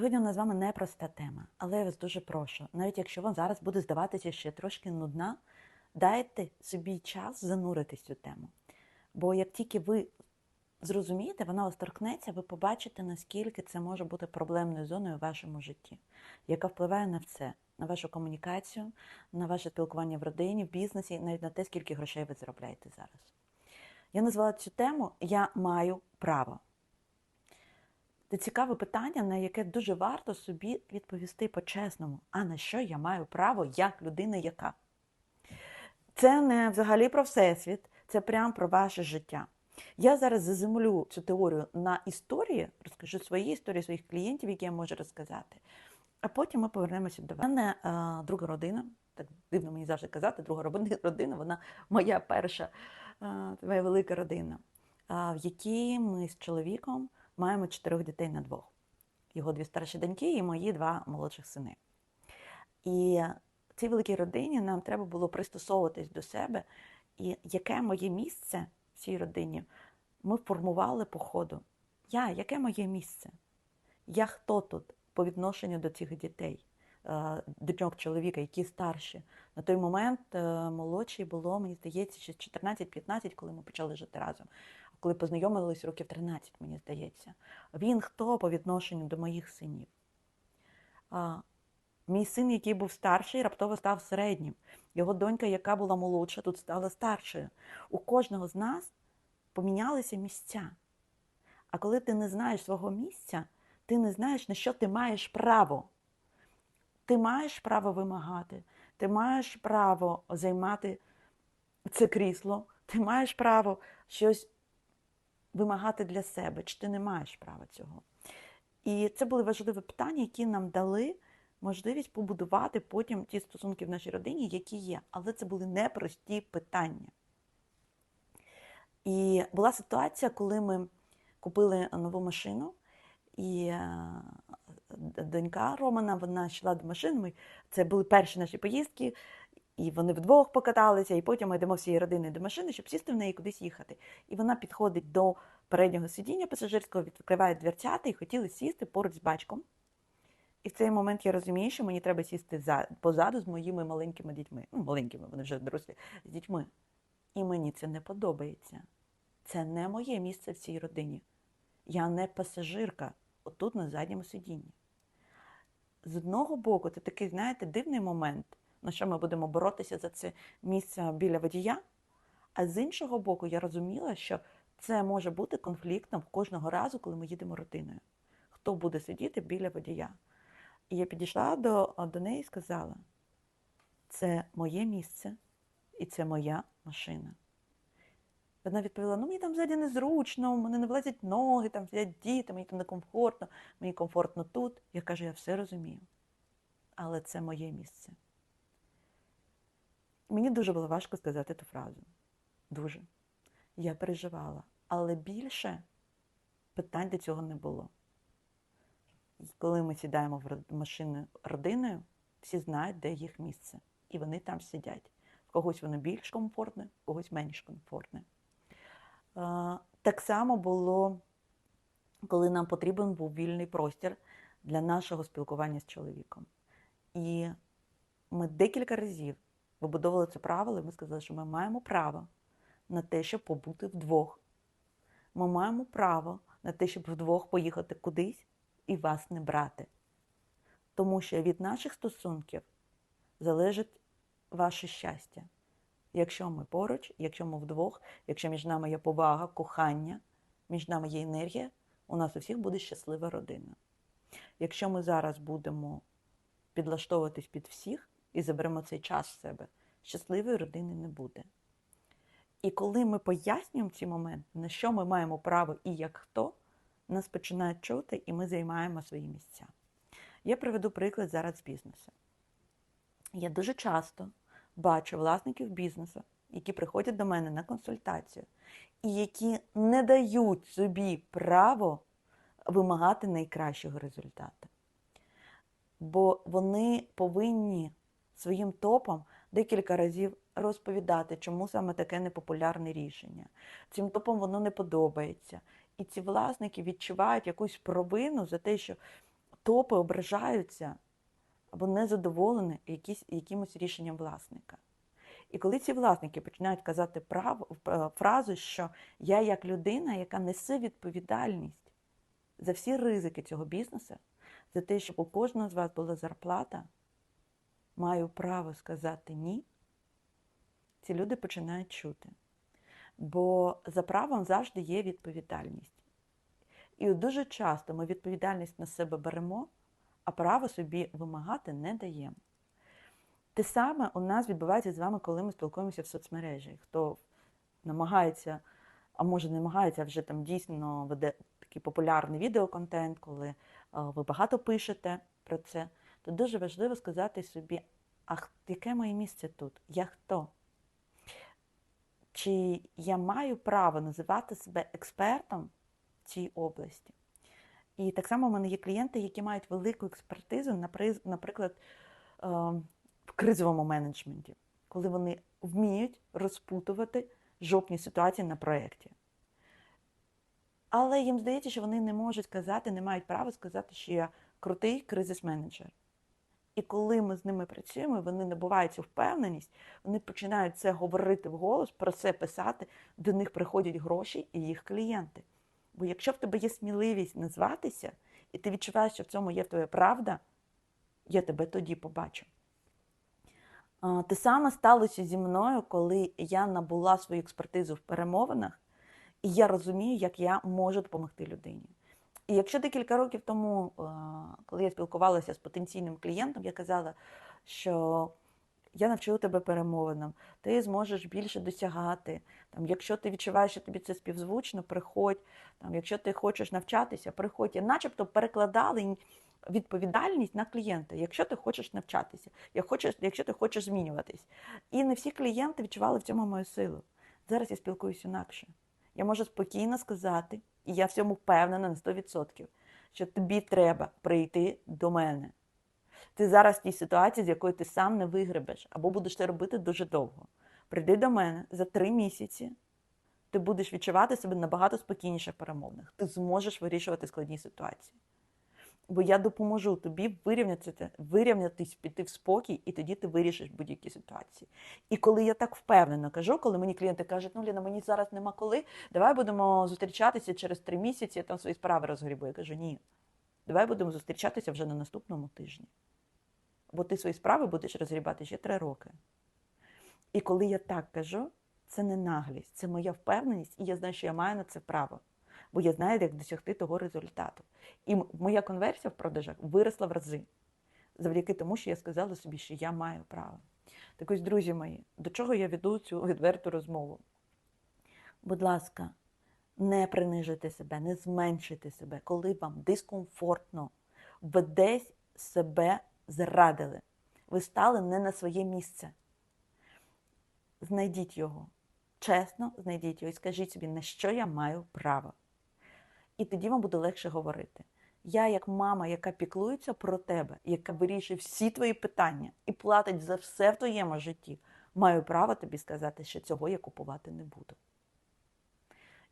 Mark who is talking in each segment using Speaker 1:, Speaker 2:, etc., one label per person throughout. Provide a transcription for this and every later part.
Speaker 1: Сьогодні у нас з вами непроста тема, але я вас дуже прошу, навіть якщо вам зараз буде здаватися ще трошки нудна, дайте собі час зануритись в цю тему. Бо як тільки ви зрозумієте, вона вас торкнеться, ви побачите, наскільки це може бути проблемною зоною в вашому житті, яка впливає на все, на вашу комунікацію, на ваше спілкування в родині, в бізнесі, навіть на те, скільки грошей ви заробляєте зараз. Я назвала цю тему Я маю право. Це цікаве питання, на яке дуже варто собі відповісти по-чесному. А на що я маю право як людина, яка? Це не взагалі про всесвіт, це прямо про ваше життя. Я зараз заземлю цю теорію на історії, розкажу свої історії, своїх клієнтів, які я можу розказати. А потім ми повернемося до мене е, друга родина, так дивно мені завжди казати, друга родина, вона моя перша, е, моя велика родина, е, в якій ми з чоловіком маємо чотирьох дітей на двох. Його дві старші доньки і мої два молодших сини. І цій великій родині нам треба було пристосовуватись до себе. І яке моє місце в цій родині ми формували по ходу. Я, яке моє місце? Я хто тут по відношенню до цих дітей, дочок чоловіка, які старші. На той момент молодшій було, мені здається, ще 14-15, коли ми почали жити разом коли познайомились років 13, мені здається. Він хто по відношенню до моїх синів? Мій син, який був старший, раптово став середнім. Його донька, яка була молодша, тут стала старшою. У кожного з нас помінялися місця. А коли ти не знаєш свого місця, ти не знаєш, на що ти маєш право. Ти маєш право вимагати, ти маєш право займати це крісло, ти маєш право щось вимагати для себе, чи ти не маєш права цього. І це були важливі питання, які нам дали можливість побудувати потім ті стосунки в нашій родині, які є. Але це були непрості питання. І була ситуація, коли ми купили нову машину, і е, донька Романа вона йшла до машини. Це були перші наші поїздки. І вони вдвох покаталися, і потім ми йдемо всією родиною до машини, щоб сісти в неї кудись їхати. І вона підходить до переднього сидіння пасажирського, відкриває дверцята і хотіли сісти поруч з батьком. І в цей момент я розумію, що мені треба сісти за, позаду з моїми маленькими дітьми. Ну, маленькими, вони вже дорослі з дітьми. І мені це не подобається. Це не моє місце в цій родині. Я не пасажирка, отут на задньому сидінні. З одного боку, це такий, знаєте, дивний момент на що ми будемо боротися за це місце біля водія. А з іншого боку, я розуміла, що це може бути конфліктом кожного разу, коли ми їдемо родиною. Хто буде сидіти біля водія? І я підійшла до, до неї і сказала: це моє місце і це моя машина. Вона відповіла: ну мені там ззаді незручно, мене не влазять ноги, там сидять діти, мені там некомфортно, мені комфортно тут. Я кажу, я все розумію. Але це моє місце. Мені дуже було важко сказати ту фразу. Дуже. Я переживала. Але більше питань до цього не було. Коли ми сідаємо в машину родиною, всі знають, де їх місце. І вони там сидять. В когось воно більш комфортне, в когось менш комфортне. Так само було, коли нам потрібен був вільний простір для нашого спілкування з чоловіком. І ми декілька разів вибудовували це правило, і ми сказали, що ми маємо право на те, щоб побути вдвох. Ми маємо право на те, щоб вдвох поїхати кудись і вас не брати. Тому що від наших стосунків залежить ваше щастя. Якщо ми поруч, якщо ми вдвох, якщо між нами є повага, кохання, між нами є енергія, у нас у всіх буде щаслива родина. Якщо ми зараз будемо підлаштовуватись під всіх, і заберемо цей час в себе, щасливої родини не буде. І коли ми пояснюємо ці моменти, на що ми маємо право і як хто, нас починають чути, і ми займаємо свої місця. Я приведу приклад зараз з бізнесу. Я дуже часто бачу власників бізнесу, які приходять до мене на консультацію, і які не дають собі право вимагати найкращого результату. Бо вони повинні своїм топом декілька разів розповідати, чому саме таке непопулярне рішення. Цим топом воно не подобається. І ці власники відчувають якусь провину за те, що топи ображаються або незадоволені якісь, якимось рішенням власника. І коли ці власники починають казати право, е, фразу, що я як людина, яка несе відповідальність за всі ризики цього бізнесу, за те, щоб у кожного з вас була зарплата, маю право сказати ні, ці люди починають чути. Бо за правом завжди є відповідальність. І дуже часто ми відповідальність на себе беремо, а право собі вимагати не даємо. Те саме у нас відбувається з вами, коли ми спілкуємося в соцмережі. Хто намагається, а може не намагається, а вже там дійсно веде такий популярний відеоконтент, коли ви багато пишете про це, то дуже важливо сказати собі, а яке моє місце тут? Я хто? Чи я маю право називати себе експертом в цій області? І так само в мене є клієнти, які мають велику експертизу, наприклад, ем, в кризовому менеджменті, коли вони вміють розпутувати жопні ситуації на проєкті. Але їм здається, що вони не можуть сказати, не мають права сказати, що я крутий кризис-менеджер. І коли ми з ними працюємо, вони набувають цю впевненість, вони починають це говорити вголос, про це писати, до них приходять гроші і їх клієнти. Бо якщо в тебе є сміливість назватися, і ти відчуваєш, що в цьому є твоя правда, я тебе тоді побачу. Те саме сталося зі мною, коли я набула свою експертизу в перемовинах, і я розумію, як я можу допомогти людині. І якщо декілька років тому, коли я спілкувалася з потенційним клієнтом, я казала, що я навчу тебе перемовинам, ти зможеш більше досягати. Там, Якщо ти відчуваєш, що тобі це співзвучно, приходь. Там, Якщо ти хочеш навчатися, приходь. Я начебто перекладали відповідальність на клієнта, якщо ти хочеш навчатися, якщо ти хочеш змінюватись. І не всі клієнти відчували в цьому мою силу. Зараз я спілкуюся інакше. Я можу спокійно сказати, і я в цьому впевнена на 100%, що тобі треба прийти до мене. Ти зараз в тій ситуації, з якої ти сам не вигребеш, або будеш це робити дуже довго. Прийди до мене за три місяці, ти будеш відчувати себе набагато спокійніше в перемовних. Ти зможеш вирішувати складні ситуації бо я допоможу тобі вирівняти, вирівнятись, піти в спокій, і тоді ти вирішиш будь-які ситуації. І коли я так впевнено кажу, коли мені клієнти кажуть, ну Ліна, мені зараз нема коли, давай будемо зустрічатися через три місяці, я там свої справи розгрібу. Я кажу, ні, давай будемо зустрічатися вже на наступному тижні. Бо ти свої справи будеш розгрібати ще три роки. І коли я так кажу, це не наглість, це моя впевненість, і я знаю, що я маю на це право бо я знаю, як досягти того результату. І моя конверсія в продажах виросла в рази завдяки тому, що я сказала собі, що я маю право. Так ось, друзі мої, до чого я веду цю відверту розмову? Будь ласка, не принижуйте себе, не зменшуйте себе, коли вам дискомфортно, ви десь себе зрадили. Ви стали не на своє місце. Знайдіть його. Чесно, знайдіть його і скажіть собі, на що я маю право. І тоді вам буде легше говорити. Я, як мама, яка піклується про тебе, яка вирішує всі твої питання і платить за все в твоєму житті, маю право тобі сказати, що цього я купувати не буду.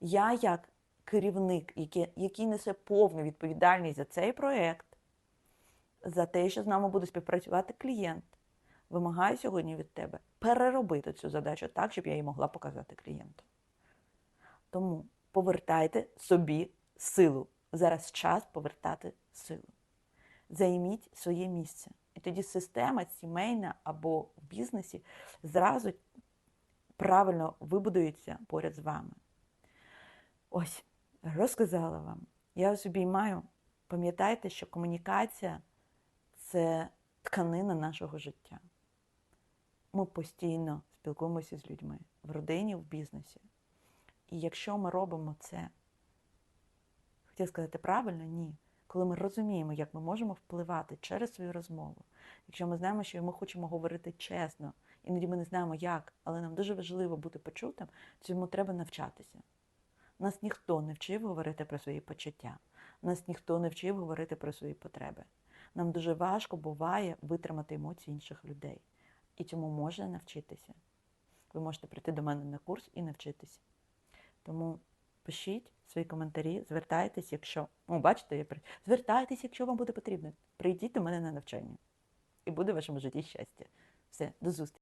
Speaker 1: Я, як керівник, який, який несе повну відповідальність за цей проєкт, за те, що з нами буде співпрацювати клієнт, вимагаю сьогодні від тебе переробити цю задачу так, щоб я її могла показати клієнту. Тому повертайте собі силу. Зараз час повертати силу. Займіть своє місце. І тоді система сімейна або в бізнесі зразу правильно вибудується поряд з вами. Ось, розказала вам. Я ось обіймаю. Пам'ятайте, що комунікація це тканина нашого життя. Ми постійно спілкуємося з людьми в родині, в бізнесі. І якщо ми робимо це Хотів сказати правильно? Ні. Коли ми розуміємо, як ми можемо впливати через свою розмову, якщо ми знаємо, що ми хочемо говорити чесно, іноді ми не знаємо як, але нам дуже важливо бути почутим, цьому треба навчатися. Нас ніхто не вчив говорити про свої почуття, нас ніхто не вчив говорити про свої потреби. Нам дуже важко буває витримати емоції інших людей. І цьому можна навчитися. Ви можете прийти до мене на курс і навчитися. Тому пишіть свої коментарі, звертайтесь, якщо. О, бачите, я при... звертайтесь, якщо вам буде потрібно. Прийдіть до мене на навчання. І буде в вашому житті щастя. Все, до зустрічі.